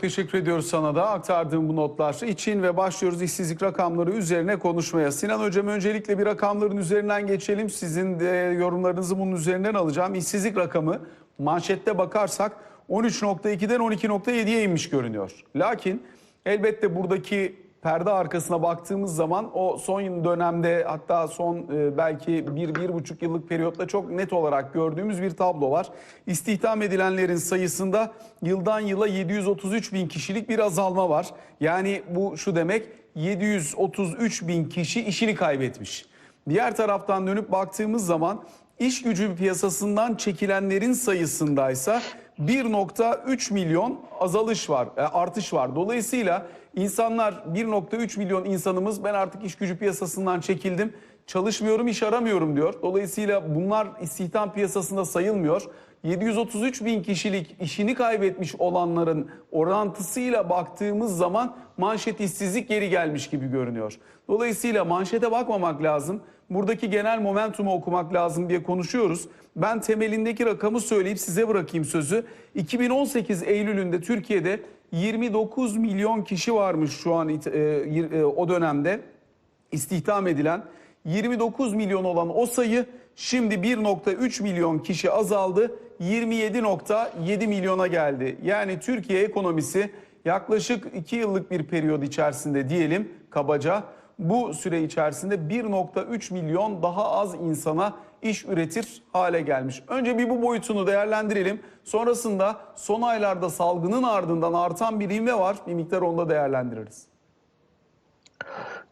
Teşekkür ediyoruz sana da aktardığım bu notlar için ve başlıyoruz işsizlik rakamları üzerine konuşmaya. Sinan Hocam öncelikle bir rakamların üzerinden geçelim. Sizin de yorumlarınızı bunun üzerinden alacağım. İşsizlik rakamı manşette bakarsak 13.2'den 12.7'ye inmiş görünüyor. Lakin elbette buradaki perde arkasına baktığımız zaman o son dönemde hatta son e, belki bir, bir buçuk yıllık periyotta çok net olarak gördüğümüz bir tablo var. İstihdam edilenlerin sayısında yıldan yıla 733 bin kişilik bir azalma var. Yani bu şu demek 733 bin kişi işini kaybetmiş. Diğer taraftan dönüp baktığımız zaman iş gücü piyasasından çekilenlerin sayısındaysa 1.3 milyon azalış var, e, artış var. Dolayısıyla insanlar 1.3 milyon insanımız ben artık iş gücü piyasasından çekildim, çalışmıyorum, iş aramıyorum diyor. Dolayısıyla bunlar istihdam piyasasında sayılmıyor. 733 bin kişilik işini kaybetmiş olanların orantısıyla baktığımız zaman manşet işsizlik geri gelmiş gibi görünüyor. Dolayısıyla manşete bakmamak lazım. Buradaki genel momentumu okumak lazım diye konuşuyoruz. Ben temelindeki rakamı söyleyip size bırakayım sözü. 2018 Eylül'ünde Türkiye'de 29 milyon kişi varmış şu an e, e, o dönemde istihdam edilen. 29 milyon olan o sayı şimdi 1.3 milyon kişi azaldı. 27.7 milyona geldi. Yani Türkiye ekonomisi yaklaşık 2 yıllık bir periyod içerisinde diyelim kabaca. Bu süre içerisinde 1.3 milyon daha az insana iş üretir hale gelmiş. Önce bir bu boyutunu değerlendirelim. Sonrasında son aylarda salgının ardından artan bir ivme var. Bir miktar onu da değerlendiririz.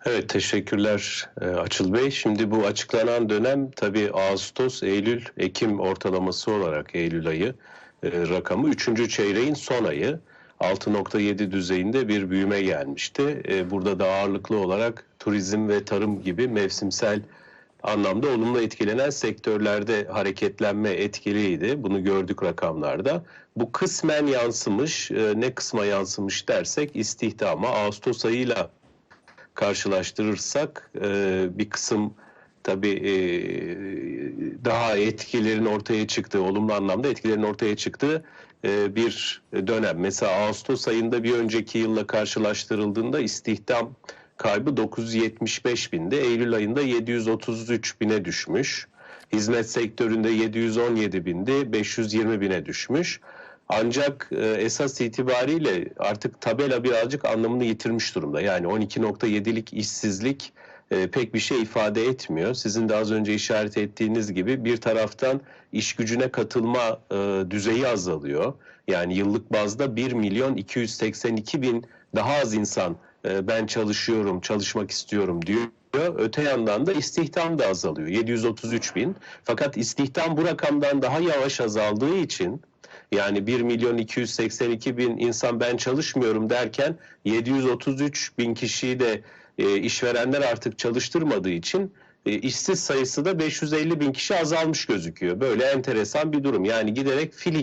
Evet teşekkürler e, Açıl Bey. Şimdi bu açıklanan dönem tabii Ağustos, Eylül, Ekim ortalaması olarak Eylül ayı e, rakamı 3. çeyreğin son ayı 6.7 düzeyinde bir büyüme gelmişti. E, Burada da ağırlıklı olarak turizm ve tarım gibi mevsimsel anlamda olumlu etkilenen sektörlerde hareketlenme etkiliydi. Bunu gördük rakamlarda. Bu kısmen yansımış, e, ne kısma yansımış dersek istihdama Ağustos ayıyla karşılaştırırsak e, bir kısım tabii e, daha etkilerin ortaya çıktığı, olumlu anlamda etkilerin ortaya çıktığı bir dönem. Mesela Ağustos ayında bir önceki yılla karşılaştırıldığında istihdam kaybı 975 binde, Eylül ayında 733 bine düşmüş. Hizmet sektöründe 717 bindi, 520 bine düşmüş. Ancak e, esas itibariyle artık tabela birazcık anlamını yitirmiş durumda. Yani 12.7'lik işsizlik e, pek bir şey ifade etmiyor. Sizin de az önce işaret ettiğiniz gibi bir taraftan iş gücüne katılma e, düzeyi azalıyor. Yani yıllık bazda 1 milyon 282 bin daha az insan ben çalışıyorum, çalışmak istiyorum diyor. Öte yandan da istihdam da azalıyor. 733 bin. Fakat istihdam bu rakamdan daha yavaş azaldığı için yani 1 milyon 282 bin insan ben çalışmıyorum derken 733 bin kişiyi de e, işverenler artık çalıştırmadığı için e, işsiz sayısı da 550 bin kişi azalmış gözüküyor. Böyle enteresan bir durum. Yani giderek fil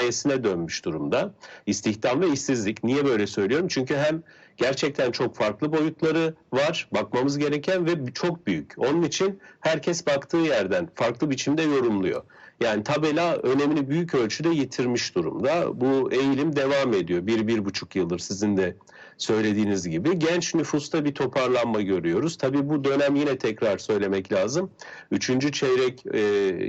hikayesine dönmüş durumda. İstihdam ve işsizlik. Niye böyle söylüyorum? Çünkü hem gerçekten çok farklı boyutları var. Bakmamız gereken ve çok büyük. Onun için herkes baktığı yerden farklı biçimde yorumluyor. Yani tabela önemini büyük ölçüde yitirmiş durumda. Bu eğilim devam ediyor. Bir, bir buçuk yıldır sizin de söylediğiniz gibi. Genç nüfusta bir toparlanma görüyoruz. Tabii bu dönem yine tekrar söylemek lazım. Üçüncü çeyrek e,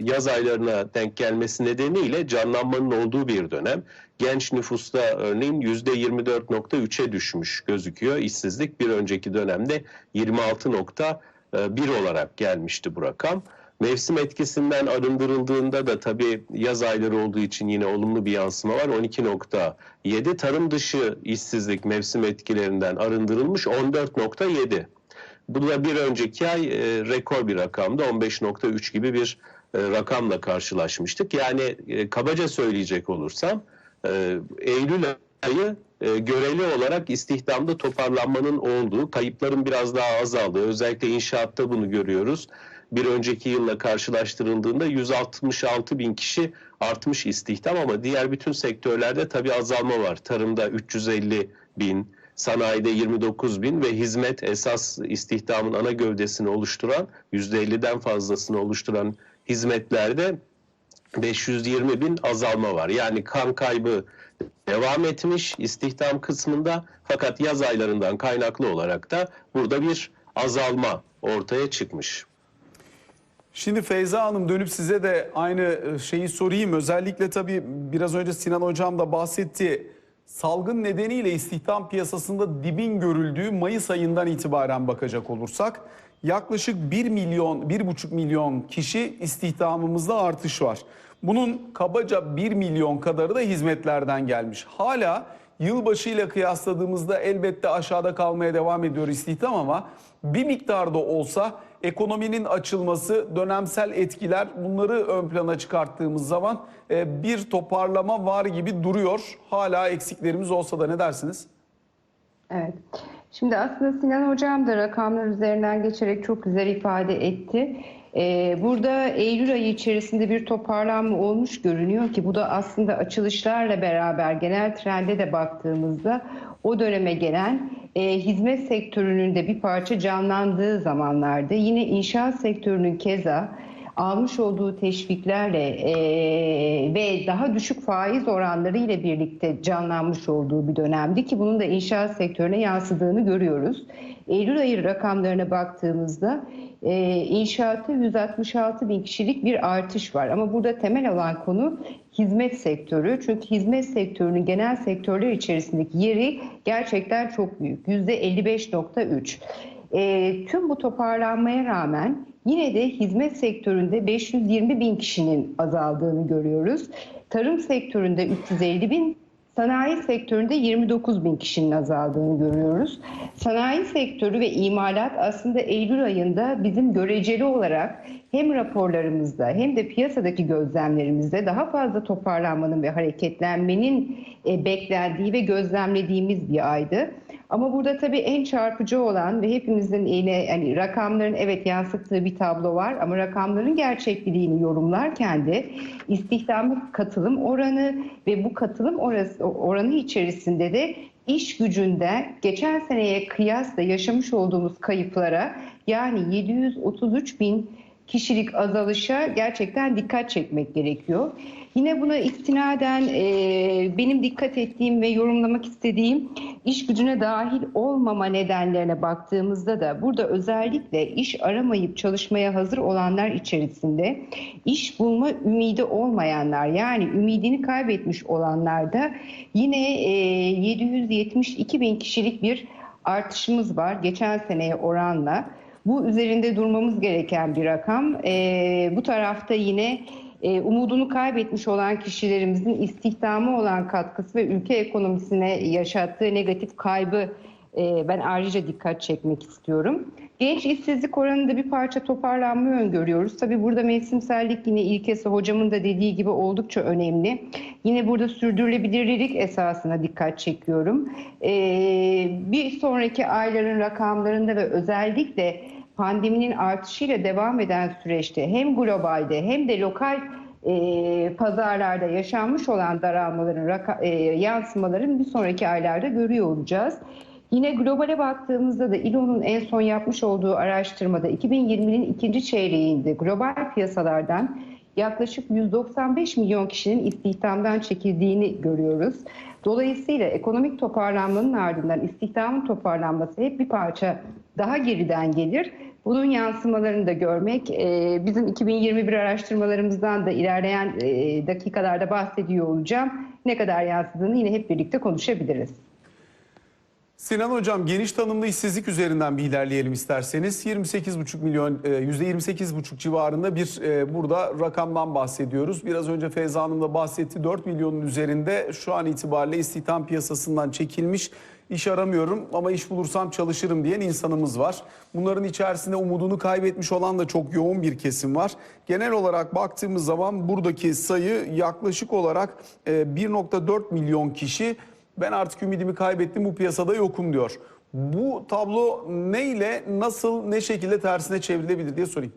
yaz aylarına denk gelmesi nedeniyle canlanmanın olduğu bir dönem. Genç nüfusta örneğin %24.3'e düşmüş gözüküyor. İşsizlik bir önceki dönemde 26.1 olarak gelmişti bu rakam. Mevsim etkisinden arındırıldığında da tabii yaz ayları olduğu için yine olumlu bir yansıma var. 12.7 tarım dışı işsizlik mevsim etkilerinden arındırılmış 14.7. Bu da bir önceki ay e, rekor bir rakamda 15.3 gibi bir e, rakamla karşılaşmıştık. Yani e, kabaca söyleyecek olursam e, Eylül ayı e, göreli olarak istihdamda toparlanmanın olduğu, kayıpların biraz daha azaldığı, özellikle inşaatta bunu görüyoruz bir önceki yılla karşılaştırıldığında 166 bin kişi artmış istihdam ama diğer bütün sektörlerde tabii azalma var. Tarımda 350 bin, sanayide 29 bin ve hizmet esas istihdamın ana gövdesini oluşturan %50'den fazlasını oluşturan hizmetlerde 520 bin azalma var. Yani kan kaybı devam etmiş istihdam kısmında fakat yaz aylarından kaynaklı olarak da burada bir azalma ortaya çıkmış. Şimdi Feyza Hanım dönüp size de aynı e, şeyi sorayım. Özellikle tabii biraz önce Sinan Hocam da bahsetti. Salgın nedeniyle istihdam piyasasında dibin görüldüğü Mayıs ayından itibaren bakacak olursak yaklaşık 1 milyon, 1,5 milyon kişi istihdamımızda artış var. Bunun kabaca 1 milyon kadarı da hizmetlerden gelmiş. Hala yılbaşı ile kıyasladığımızda elbette aşağıda kalmaya devam ediyor istihdam ama bir miktarda olsa ekonominin açılması, dönemsel etkiler bunları ön plana çıkarttığımız zaman e, bir toparlama var gibi duruyor. Hala eksiklerimiz olsa da ne dersiniz? Evet. Şimdi aslında Sinan Hocam da rakamlar üzerinden geçerek çok güzel ifade etti. Ee, burada Eylül ayı içerisinde bir toparlanma olmuş görünüyor ki bu da aslında açılışlarla beraber genel trende de baktığımızda o döneme gelen e, hizmet sektörünün de bir parça canlandığı zamanlarda yine inşaat sektörünün keza almış olduğu teşviklerle e, ve daha düşük faiz oranları ile birlikte canlanmış olduğu bir dönemdi ki bunun da inşaat sektörüne yansıdığını görüyoruz. Eylül ayı rakamlarına baktığımızda e, inşaatı 166 bin kişilik bir artış var. Ama burada temel olan konu hizmet sektörü. Çünkü hizmet sektörünün genel sektörler içerisindeki yeri gerçekten çok büyük. %55.3. E, tüm bu toparlanmaya rağmen yine de hizmet sektöründe 520 bin kişinin azaldığını görüyoruz. Tarım sektöründe 350 bin, sanayi sektöründe 29 bin kişinin azaldığını görüyoruz. Sanayi sektörü ve imalat aslında Eylül ayında bizim göreceli olarak hem raporlarımızda hem de piyasadaki gözlemlerimizde daha fazla toparlanmanın ve hareketlenmenin e, beklendiği ve gözlemlediğimiz bir aydı. Ama burada tabii en çarpıcı olan ve hepimizin yine yani rakamların evet yansıttığı bir tablo var ama rakamların gerçekliğini yorumlarken de istihdamı katılım oranı ve bu katılım oranı içerisinde de iş gücünde geçen seneye kıyasla yaşamış olduğumuz kayıplara yani 733 bin kişilik azalışa gerçekten dikkat çekmek gerekiyor. Yine buna istinaden e, benim dikkat ettiğim ve yorumlamak istediğim iş gücüne dahil olmama nedenlerine baktığımızda da burada özellikle iş aramayıp çalışmaya hazır olanlar içerisinde iş bulma ümidi olmayanlar yani ümidini kaybetmiş olanlar da yine e, 772 bin kişilik bir artışımız var geçen seneye oranla. Bu üzerinde durmamız gereken bir rakam. E, bu tarafta yine e, umudunu kaybetmiş olan kişilerimizin istihdamı olan katkısı ve ülke ekonomisine yaşattığı negatif kaybı e, ben ayrıca dikkat çekmek istiyorum. Genç işsizlik oranında bir parça toparlanma öngörüyoruz. Tabii burada mevsimsellik yine ilkesi hocamın da dediği gibi oldukça önemli. Yine burada sürdürülebilirlik esasına dikkat çekiyorum. E, bir sonraki ayların rakamlarında ve özellikle pandeminin artışıyla devam eden süreçte hem globalde hem de lokal e, pazarlarda yaşanmış olan daralmaların, raka, e, yansımaların bir sonraki aylarda görüyor olacağız. Yine globale baktığımızda da İLO'nun en son yapmış olduğu araştırmada 2020'nin ikinci çeyreğinde global piyasalardan yaklaşık 195 milyon kişinin istihdamdan çekildiğini görüyoruz. Dolayısıyla ekonomik toparlanmanın ardından istihdamın toparlanması hep bir parça daha geriden gelir. Bunun yansımalarını da görmek e, bizim 2021 araştırmalarımızdan da ilerleyen e, dakikalarda bahsediyor olacağım. Ne kadar yansıdığını yine hep birlikte konuşabiliriz. Sinan Hocam geniş tanımlı işsizlik üzerinden bir ilerleyelim isterseniz. 28,5 milyon, e, %28,5 civarında bir e, burada rakamdan bahsediyoruz. Biraz önce Feyza Hanım da bahsetti. 4 milyonun üzerinde şu an itibariyle istihdam piyasasından çekilmiş. İş aramıyorum ama iş bulursam çalışırım diyen insanımız var. Bunların içerisinde umudunu kaybetmiş olan da çok yoğun bir kesim var. Genel olarak baktığımız zaman buradaki sayı yaklaşık olarak e, 1.4 milyon kişi ben artık ümidimi kaybettim bu piyasada yokum diyor. Bu tablo neyle nasıl ne şekilde tersine çevrilebilir diye sorayım.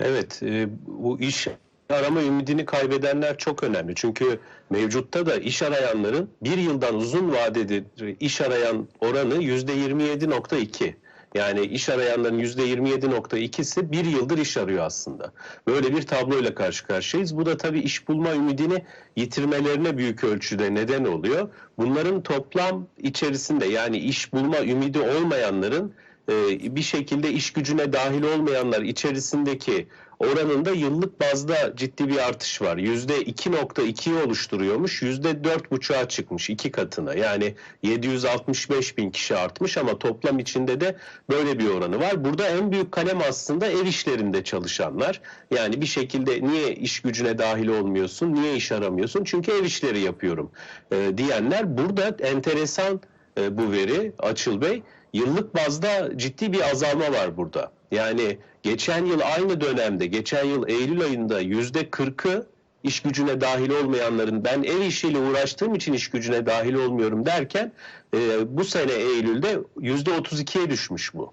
Evet, e, bu iş arama ümidini kaybedenler çok önemli. Çünkü mevcutta da iş arayanların bir yıldan uzun vadede iş arayan oranı yüzde 27.2. Yani iş arayanların %27.2'si bir yıldır iş arıyor aslında. Böyle bir tabloyla karşı karşıyayız. Bu da tabii iş bulma ümidini yitirmelerine büyük ölçüde neden oluyor. Bunların toplam içerisinde yani iş bulma ümidi olmayanların e, bir şekilde iş gücüne dahil olmayanlar içerisindeki oranında yıllık bazda ciddi bir artış var. Yüzde 2.2'yi oluşturuyormuş. Yüzde 4.5'a çıkmış iki katına. Yani 765 bin kişi artmış ama toplam içinde de böyle bir oranı var. Burada en büyük kalem aslında ev işlerinde çalışanlar. Yani bir şekilde niye iş gücüne dahil olmuyorsun, niye iş aramıyorsun? Çünkü ev işleri yapıyorum e, diyenler. Burada enteresan e, bu veri Açıl Bey. Yıllık bazda ciddi bir azalma var burada. Yani geçen yıl aynı dönemde, geçen yıl Eylül ayında yüzde kırkı iş gücüne dahil olmayanların ben ev işiyle uğraştığım için iş gücüne dahil olmuyorum derken e, bu sene Eylül'de yüzde otuz ikiye düşmüş bu.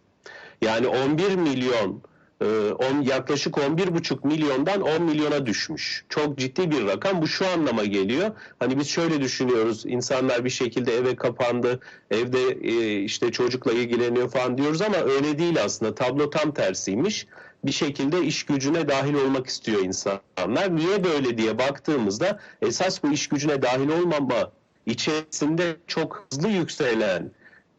Yani 11 milyon on, yaklaşık 11,5 milyondan 10 milyona düşmüş. Çok ciddi bir rakam. Bu şu anlama geliyor. Hani biz şöyle düşünüyoruz. İnsanlar bir şekilde eve kapandı. Evde e, işte çocukla ilgileniyor falan diyoruz ama öyle değil aslında. Tablo tam tersiymiş. Bir şekilde iş gücüne dahil olmak istiyor insanlar. Niye böyle diye baktığımızda esas bu iş gücüne dahil olmama içerisinde çok hızlı yükselen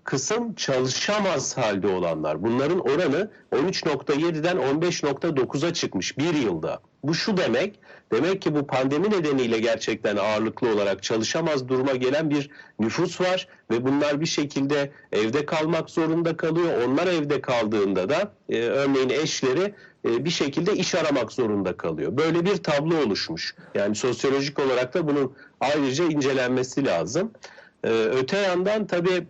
kısım çalışamaz halde olanlar. Bunların oranı 13.7'den 15.9'a çıkmış bir yılda. Bu şu demek, demek ki bu pandemi nedeniyle gerçekten ağırlıklı olarak çalışamaz duruma gelen bir nüfus var ve bunlar bir şekilde evde kalmak zorunda kalıyor. Onlar evde kaldığında da e, örneğin eşleri e, bir şekilde iş aramak zorunda kalıyor. Böyle bir tablo oluşmuş. Yani sosyolojik olarak da bunun ayrıca incelenmesi lazım. E, öte yandan tabii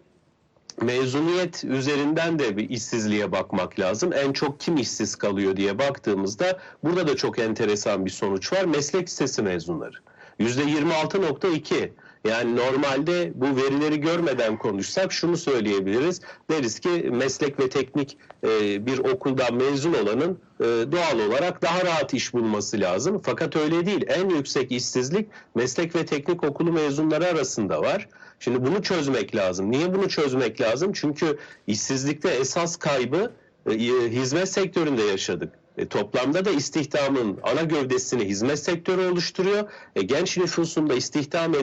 mezuniyet üzerinden de bir işsizliğe bakmak lazım. En çok kim işsiz kalıyor diye baktığımızda burada da çok enteresan bir sonuç var. Meslek lisesi mezunları. %26.2 yani normalde bu verileri görmeden konuşsak şunu söyleyebiliriz. Deriz ki meslek ve teknik e, bir okuldan mezun olanın e, doğal olarak daha rahat iş bulması lazım. Fakat öyle değil. En yüksek işsizlik meslek ve teknik okulu mezunları arasında var. Şimdi bunu çözmek lazım. Niye bunu çözmek lazım? Çünkü işsizlikte esas kaybı e, hizmet sektöründe yaşadık. E, toplamda da istihdamın ana gövdesini hizmet sektörü oluşturuyor. E, genç nüfusun da istihdam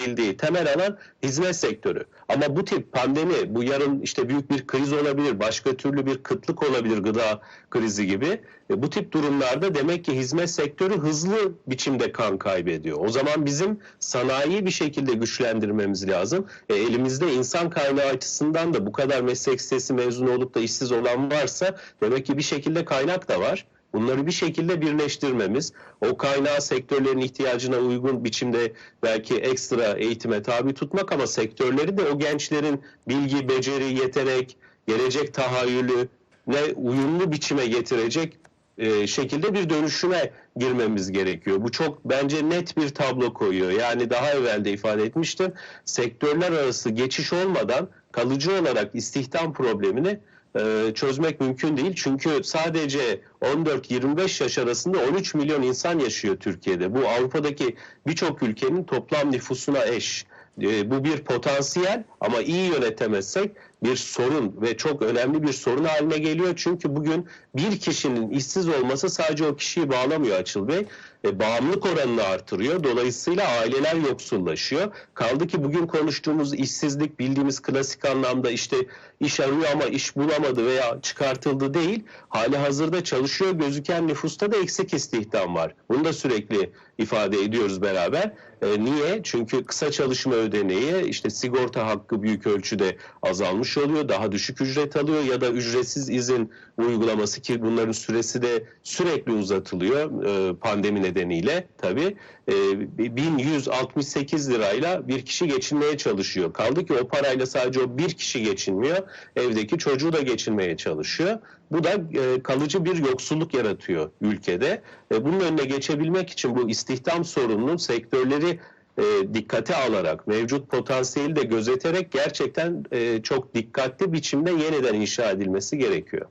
edildiği temel alan hizmet sektörü. Ama bu tip pandemi, bu yarın işte büyük bir kriz olabilir, başka türlü bir kıtlık olabilir, gıda krizi gibi. E, bu tip durumlarda demek ki hizmet sektörü hızlı biçimde kan kaybediyor. O zaman bizim sanayiyi bir şekilde güçlendirmemiz lazım. E, elimizde insan kaynağı açısından da bu kadar meslek sitesi mezunu olup da işsiz olan varsa demek ki bir şekilde kaynak da var. Bunları bir şekilde birleştirmemiz, o kaynağı sektörlerin ihtiyacına uygun biçimde belki ekstra eğitime tabi tutmak ama sektörleri de o gençlerin bilgi, beceri, yetenek, gelecek tahayyülü ne uyumlu biçime getirecek e, şekilde bir dönüşüme girmemiz gerekiyor. Bu çok bence net bir tablo koyuyor. Yani daha evvel de ifade etmiştim. Sektörler arası geçiş olmadan kalıcı olarak istihdam problemini e, çözmek mümkün değil. Çünkü sadece 14-25 yaş arasında 13 milyon insan yaşıyor Türkiye'de. Bu Avrupa'daki birçok ülkenin toplam nüfusuna eş. E, bu bir potansiyel ama iyi yönetemezsek bir sorun ve çok önemli bir sorun haline geliyor. Çünkü bugün bir kişinin işsiz olması sadece o kişiyi bağlamıyor Açıl Bey. E, bağımlılık oranını artırıyor. Dolayısıyla aileler yoksullaşıyor. Kaldı ki bugün konuştuğumuz işsizlik bildiğimiz klasik anlamda işte iş arıyor ama iş bulamadı veya çıkartıldı değil. Hali hazırda çalışıyor gözüken nüfusta da eksik istihdam var. Bunu da sürekli ifade ediyoruz beraber. E, niye? Çünkü kısa çalışma ödeneği işte sigorta hakkı büyük ölçüde azalmış oluyor. Daha düşük ücret alıyor ya da ücretsiz izin uygulaması ki bunların süresi de sürekli uzatılıyor e, pandemi nedeniyle tabii. E, 1168 lirayla bir kişi geçinmeye çalışıyor. Kaldı ki o parayla sadece o bir kişi geçinmiyor. Evdeki çocuğu da geçinmeye çalışıyor. Bu da e, kalıcı bir yoksulluk yaratıyor ülkede. E, bunun önüne geçebilmek için bu istihdam sorununun sektörleri e, dikkate alarak, mevcut potansiyeli de gözeterek gerçekten çok dikkatli biçimde yeniden inşa edilmesi gerekiyor.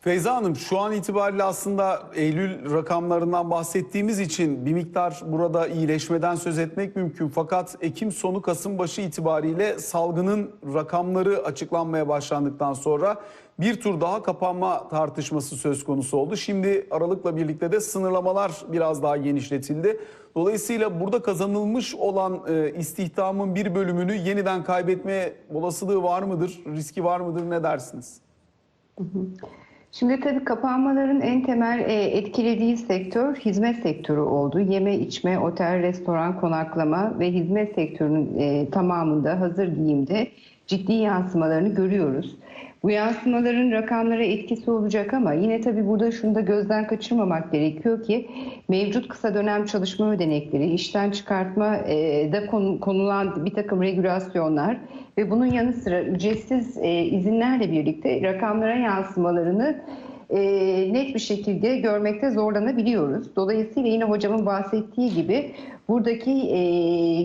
Feyza Hanım şu an itibariyle aslında Eylül rakamlarından bahsettiğimiz için bir miktar burada iyileşmeden söz etmek mümkün. Fakat Ekim sonu Kasım başı itibariyle salgının rakamları açıklanmaya başlandıktan sonra bir tur daha kapanma tartışması söz konusu oldu. Şimdi Aralık'la birlikte de sınırlamalar biraz daha genişletildi. Dolayısıyla burada kazanılmış olan e, istihdamın bir bölümünü yeniden kaybetme olasılığı var mıdır? Riski var mıdır? Ne dersiniz? Şimdi tabii kapanmaların en temel e, etkilediği sektör hizmet sektörü oldu. Yeme, içme, otel, restoran, konaklama ve hizmet sektörünün e, tamamında hazır giyimde ciddi yansımalarını görüyoruz. Bu yansımaların rakamlara etkisi olacak ama yine tabii burada şunu da gözden kaçırmamak gerekiyor ki mevcut kısa dönem çalışma ödenekleri, işten çıkartma e, da konu- konulan bir takım regülasyonlar ve bunun yanı sıra ücretsiz e, izinlerle birlikte rakamlara yansımalarını e, net bir şekilde görmekte zorlanabiliyoruz. Dolayısıyla yine hocamın bahsettiği gibi buradaki e,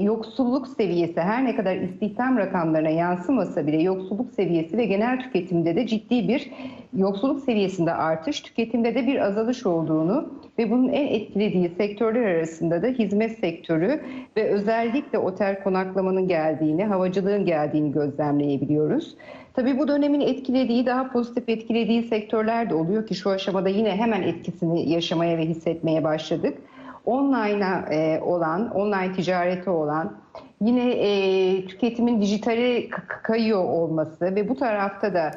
yoksulluk seviyesi her ne kadar istihdam rakamlarına yansımasa bile yoksulluk seviyesi ve genel tüketimde de ciddi bir yoksulluk seviyesinde artış, tüketimde de bir azalış olduğunu ve bunun en etkilediği sektörler arasında da hizmet sektörü ve özellikle otel konaklamanın geldiğini, havacılığın geldiğini gözlemleyebiliyoruz. Tabii bu dönemin etkilediği, daha pozitif etkilediği sektörler de oluyor ki şu aşamada yine hemen etkisini yaşamaya ve hissetmeye başladık. Online'a e, olan, online ticareti olan, yine e, tüketimin dijitale kayıyor olması ve bu tarafta da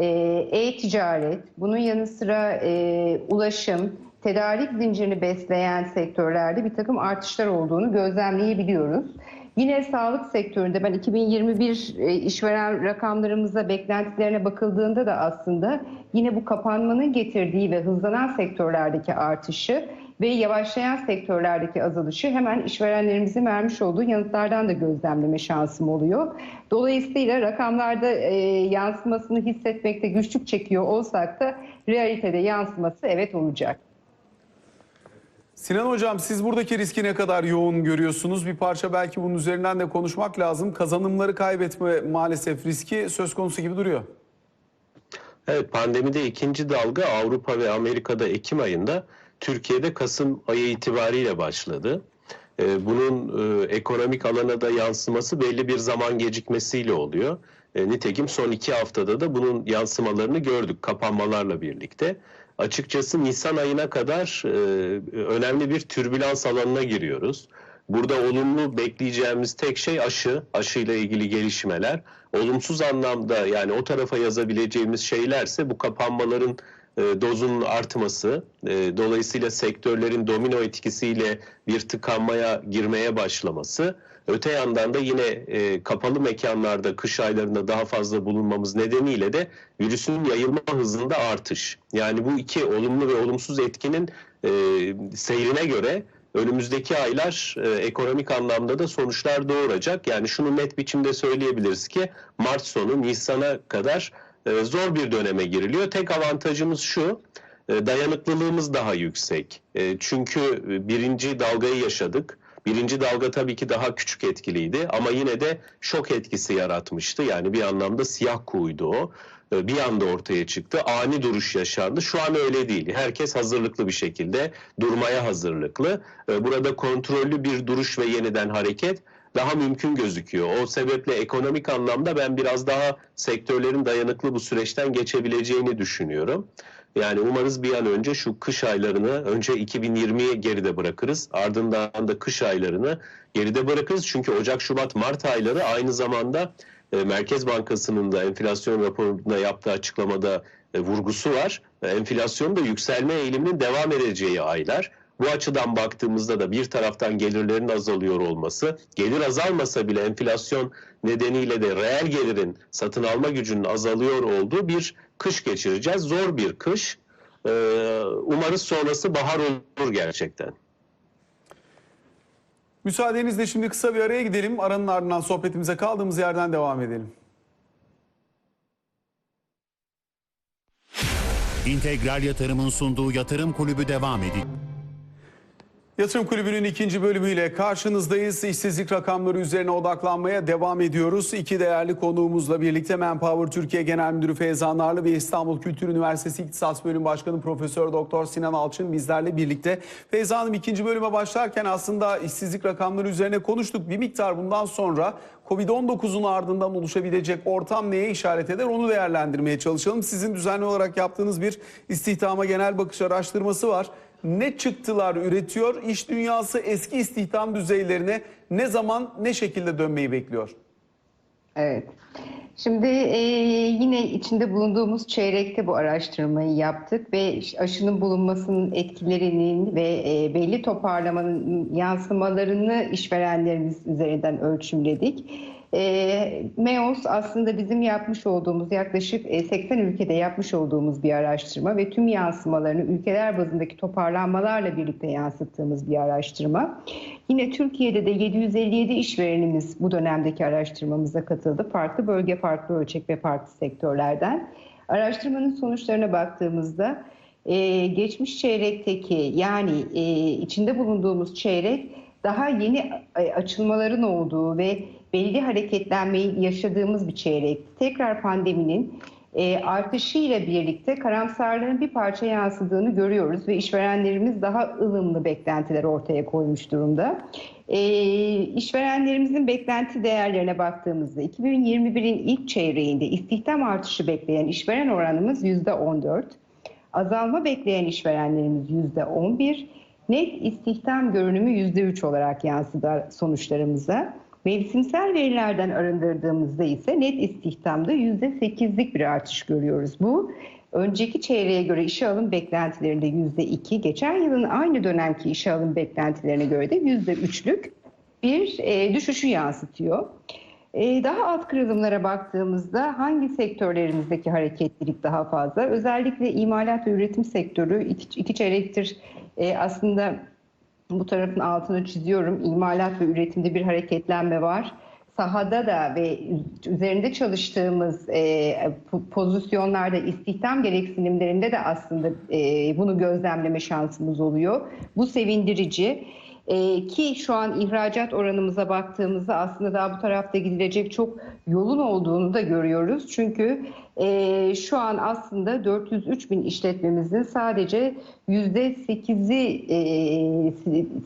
e-ticaret, bunun yanı sıra e, ulaşım, tedarik zincirini besleyen sektörlerde bir takım artışlar olduğunu gözlemleyebiliyoruz. Yine sağlık sektöründe ben 2021 e, işveren rakamlarımıza beklentilerine bakıldığında da aslında yine bu kapanmanın getirdiği ve hızlanan sektörlerdeki artışı ve yavaşlayan sektörlerdeki azalışı hemen işverenlerimizin vermiş olduğu yanıtlardan da gözlemleme şansım oluyor. Dolayısıyla rakamlarda e, yansımasını hissetmekte güçlük çekiyor olsak da realitede yansıması evet olacak. Sinan Hocam siz buradaki riski ne kadar yoğun görüyorsunuz? Bir parça belki bunun üzerinden de konuşmak lazım. Kazanımları kaybetme maalesef riski söz konusu gibi duruyor. Evet pandemide ikinci dalga Avrupa ve Amerika'da Ekim ayında Türkiye'de Kasım ayı itibariyle başladı. Ee, Bunun e, ekonomik alana da yansıması belli bir zaman gecikmesiyle oluyor. E, Nitekim son iki haftada da bunun yansımalarını gördük kapanmalarla birlikte. Açıkçası Nisan ayına kadar e, önemli bir türbülans alanına giriyoruz. Burada olumlu bekleyeceğimiz tek şey aşı, aşıyla ilgili gelişmeler. Olumsuz anlamda yani o tarafa yazabileceğimiz şeylerse bu kapanmaların e, dozunun artması, e, dolayısıyla sektörlerin domino etkisiyle bir tıkanmaya girmeye başlaması. Öte yandan da yine e, kapalı mekanlarda kış aylarında daha fazla bulunmamız nedeniyle de virüsün yayılma hızında artış. Yani bu iki olumlu ve olumsuz etkinin seyrine göre önümüzdeki aylar e, ekonomik anlamda da sonuçlar doğuracak. Yani şunu net biçimde söyleyebiliriz ki Mart sonu Nisan'a kadar e, zor bir döneme giriliyor. Tek avantajımız şu, e, dayanıklılığımız daha yüksek. E, çünkü birinci dalgayı yaşadık. Birinci dalga tabii ki daha küçük etkiliydi ama yine de şok etkisi yaratmıştı. Yani bir anlamda siyah kuğuydu o. Bir anda ortaya çıktı. Ani duruş yaşandı. Şu an öyle değil. Herkes hazırlıklı bir şekilde durmaya hazırlıklı. Burada kontrollü bir duruş ve yeniden hareket daha mümkün gözüküyor. O sebeple ekonomik anlamda ben biraz daha sektörlerin dayanıklı bu süreçten geçebileceğini düşünüyorum. Yani umarız bir an önce şu kış aylarını önce 2020'ye geride bırakırız. Ardından da kış aylarını geride bırakırız. Çünkü Ocak, Şubat, Mart ayları aynı zamanda e, Merkez Bankası'nın da enflasyon raporunda yaptığı açıklamada e, vurgusu var. E, Enflasyonun da yükselme eğiliminin devam edeceği aylar. Bu açıdan baktığımızda da bir taraftan gelirlerin azalıyor olması, gelir azalmasa bile enflasyon nedeniyle de reel gelirin satın alma gücünün azalıyor olduğu bir kış geçireceğiz. Zor bir kış. Ee, umarız sonrası bahar olur gerçekten. Müsaadenizle şimdi kısa bir araya gidelim. Aranın ardından sohbetimize kaldığımız yerden devam edelim. İntegral Yatırım'ın sunduğu yatırım kulübü devam ediyor. Yatırım Kulübü'nün ikinci bölümüyle karşınızdayız. İşsizlik rakamları üzerine odaklanmaya devam ediyoruz. İki değerli konuğumuzla birlikte Manpower Türkiye Genel Müdürü Feyzan Narlı ve İstanbul Kültür Üniversitesi İktisat Bölüm Başkanı Profesör Doktor Sinan Alçın bizlerle birlikte. Feyza Hanım ikinci bölüme başlarken aslında işsizlik rakamları üzerine konuştuk. Bir miktar bundan sonra Covid-19'un ardından oluşabilecek ortam neye işaret eder onu değerlendirmeye çalışalım. Sizin düzenli olarak yaptığınız bir istihdama genel bakış araştırması var ne çıktılar üretiyor? İş dünyası eski istihdam düzeylerine ne zaman ne şekilde dönmeyi bekliyor? Evet. Şimdi e, yine içinde bulunduğumuz çeyrekte bu araştırmayı yaptık ve aşının bulunmasının etkilerinin ve e, belli toparlamanın yansımalarını işverenlerimiz üzerinden ölçümledik. E, MEOS aslında bizim yapmış olduğumuz yaklaşık e, 80 ülkede yapmış olduğumuz bir araştırma ve tüm yansımalarını ülkeler bazındaki toparlanmalarla birlikte yansıttığımız bir araştırma. Yine Türkiye'de de 757 işverenimiz bu dönemdeki araştırmamıza katıldı. Farklı bölge, farklı ölçek ve farklı sektörlerden. Araştırmanın sonuçlarına baktığımızda e, geçmiş çeyrekteki yani e, içinde bulunduğumuz çeyrek daha yeni e, açılmaların olduğu ve belli hareketlenmeyi yaşadığımız bir çeyrek. Tekrar pandeminin e, artışıyla birlikte karamsarlığın bir parça yansıdığını görüyoruz ve işverenlerimiz daha ılımlı beklentiler ortaya koymuş durumda. E, işverenlerimizin beklenti değerlerine baktığımızda 2021'in ilk çeyreğinde istihdam artışı bekleyen işveren oranımız %14, azalma bekleyen işverenlerimiz %11, net istihdam görünümü %3 olarak yansıdı sonuçlarımıza. Mevsimsel verilerden arındırdığımızda ise net istihdamda %8'lik bir artış görüyoruz. Bu önceki çeyreğe göre işe alım beklentilerinde %2, geçen yılın aynı dönemki işe alım beklentilerine göre de %3'lük bir e, düşüşü yansıtıyor. E, daha alt kırılımlara baktığımızda hangi sektörlerimizdeki hareketlilik daha fazla? Özellikle imalat ve üretim sektörü iki, iki çeyrektir e, aslında bu tarafın altını çiziyorum. İmalat ve üretimde bir hareketlenme var. Sahada da ve üzerinde çalıştığımız e, pozisyonlarda istihdam gereksinimlerinde de aslında e, bunu gözlemleme şansımız oluyor. Bu sevindirici. E, ki şu an ihracat oranımıza baktığımızda aslında daha bu tarafta gidilecek çok yolun olduğunu da görüyoruz. Çünkü e, şu an aslında 403 bin işletmemizin sadece %8'i e,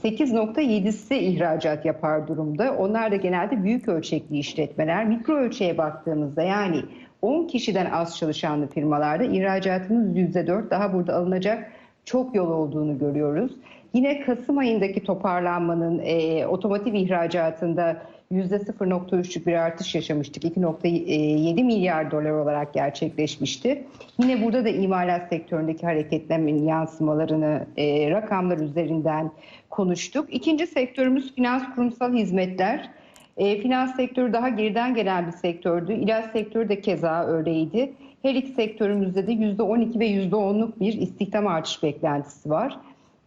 8.7'si ihracat yapar durumda. Onlar da genelde büyük ölçekli işletmeler. Mikro ölçeğe baktığımızda yani 10 kişiden az çalışanlı firmalarda ihracatımız %4 daha burada alınacak çok yol olduğunu görüyoruz. Yine Kasım ayındaki toparlanmanın e, otomotiv ihracatında %0.3'lük bir artış yaşamıştık. 2.7 milyar dolar olarak gerçekleşmişti. Yine burada da imalat sektöründeki hareketlenmenin yansımalarını e, rakamlar üzerinden konuştuk. İkinci sektörümüz finans kurumsal hizmetler. E, finans sektörü daha geriden gelen bir sektördü. İlaç sektörü de keza öyleydi. Her iki sektörümüzde de %12 ve %10'luk bir istihdam artış beklentisi var.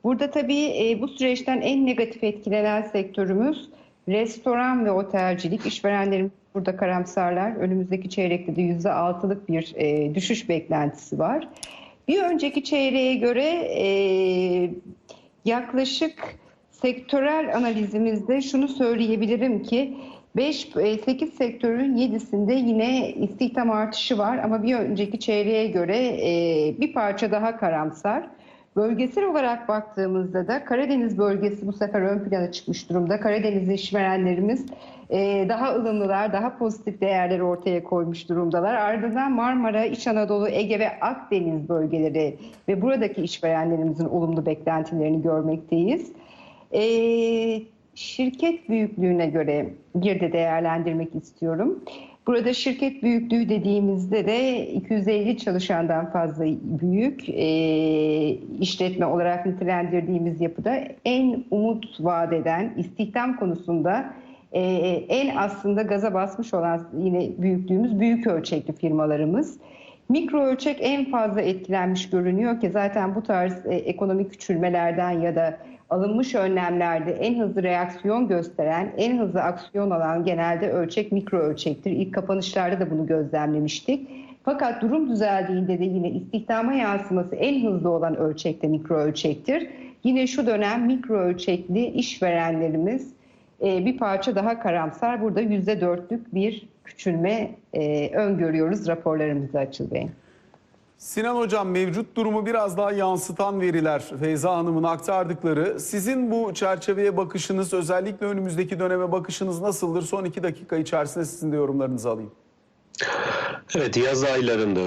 Burada tabii e, bu süreçten en negatif etkilenen sektörümüz restoran ve otelcilik. İşverenlerimiz burada karamsarlar. Önümüzdeki çeyrekte de %6'lık bir e, düşüş beklentisi var. Bir önceki çeyreğe göre e, yaklaşık sektörel analizimizde şunu söyleyebilirim ki 5-8 sektörün 7'sinde yine istihdam artışı var ama bir önceki çeyreğe göre bir parça daha karamsar. Bölgesel olarak baktığımızda da Karadeniz bölgesi bu sefer ön plana çıkmış durumda. Karadeniz işverenlerimiz e, daha ılımlılar, daha pozitif değerleri ortaya koymuş durumdalar. Ardından Marmara, İç Anadolu, Ege ve Akdeniz bölgeleri ve buradaki işverenlerimizin olumlu beklentilerini görmekteyiz. E, şirket büyüklüğüne göre bir de değerlendirmek istiyorum. Burada şirket büyüklüğü dediğimizde de 250 çalışandan fazla büyük e, işletme olarak nitelendirdiğimiz yapıda en umut vaat eden istihdam konusunda e, en aslında gaza basmış olan yine büyüklüğümüz büyük ölçekli firmalarımız. Mikro ölçek en fazla etkilenmiş görünüyor ki zaten bu tarz e, ekonomik küçülmelerden ya da alınmış önlemlerde en hızlı reaksiyon gösteren, en hızlı aksiyon alan genelde ölçek mikro ölçektir. İlk kapanışlarda da bunu gözlemlemiştik. Fakat durum düzeldiğinde de yine istihdama yansıması en hızlı olan ölçekte mikro ölçektir. Yine şu dönem mikro ölçekli işverenlerimiz e, bir parça daha karamsar. Burada %4'lük bir küçülme e, öngörüyoruz raporlarımızda Açıl Bey. Sinan Hocam mevcut durumu biraz daha yansıtan veriler Feyza Hanım'ın aktardıkları. Sizin bu çerçeveye bakışınız özellikle önümüzdeki döneme bakışınız nasıldır? Son iki dakika içerisinde sizin de yorumlarınızı alayım. Evet yaz aylarında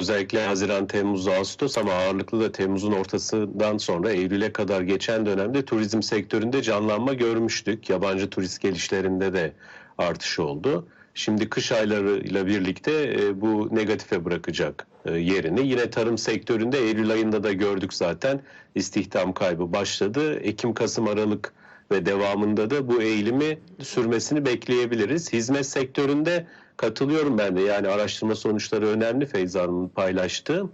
özellikle Haziran, Temmuz, Ağustos ama ağırlıklı da Temmuz'un ortasından sonra Eylül'e kadar geçen dönemde turizm sektöründe canlanma görmüştük. Yabancı turist gelişlerinde de artış oldu. Şimdi kış aylarıyla birlikte e, bu negatife bırakacak e, yerini. Yine tarım sektöründe Eylül ayında da gördük zaten istihdam kaybı başladı. Ekim, Kasım, Aralık ve devamında da bu eğilimi sürmesini bekleyebiliriz. Hizmet sektöründe katılıyorum ben de yani araştırma sonuçları önemli Feyza Hanım'ın paylaştığı.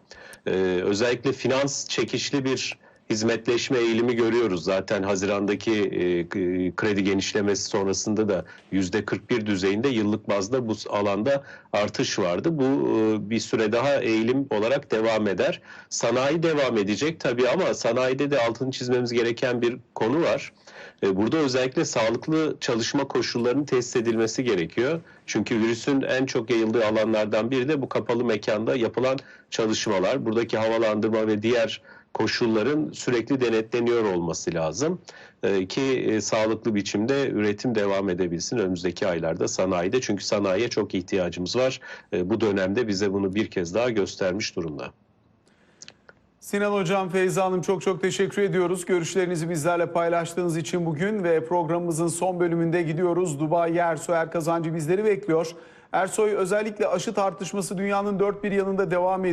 Ee, özellikle finans çekişli bir hizmetleşme eğilimi görüyoruz. Zaten Haziran'daki e, kredi genişlemesi sonrasında da yüzde 41 düzeyinde yıllık bazda bu alanda artış vardı. Bu e, bir süre daha eğilim olarak devam eder. Sanayi devam edecek tabii ama sanayide de altını çizmemiz gereken bir konu var. E, Burada özellikle sağlıklı çalışma koşullarının tesis edilmesi gerekiyor. Çünkü virüsün en çok yayıldığı alanlardan biri de bu kapalı mekanda yapılan çalışmalar. Buradaki havalandırma ve diğer koşulların sürekli denetleniyor olması lazım E, ki e, sağlıklı biçimde üretim devam edebilsin önümüzdeki aylarda sanayide. Çünkü sanayiye çok ihtiyacımız var. E, Bu dönemde bize bunu bir kez daha göstermiş durumda. Sinan Hocam, Feyza Hanım çok çok teşekkür ediyoruz. Görüşlerinizi bizlerle paylaştığınız için bugün ve programımızın son bölümünde gidiyoruz. Dubai Ersoy Er Kazancı bizleri bekliyor. Ersoy özellikle aşı tartışması dünyanın dört bir yanında devam ediyor.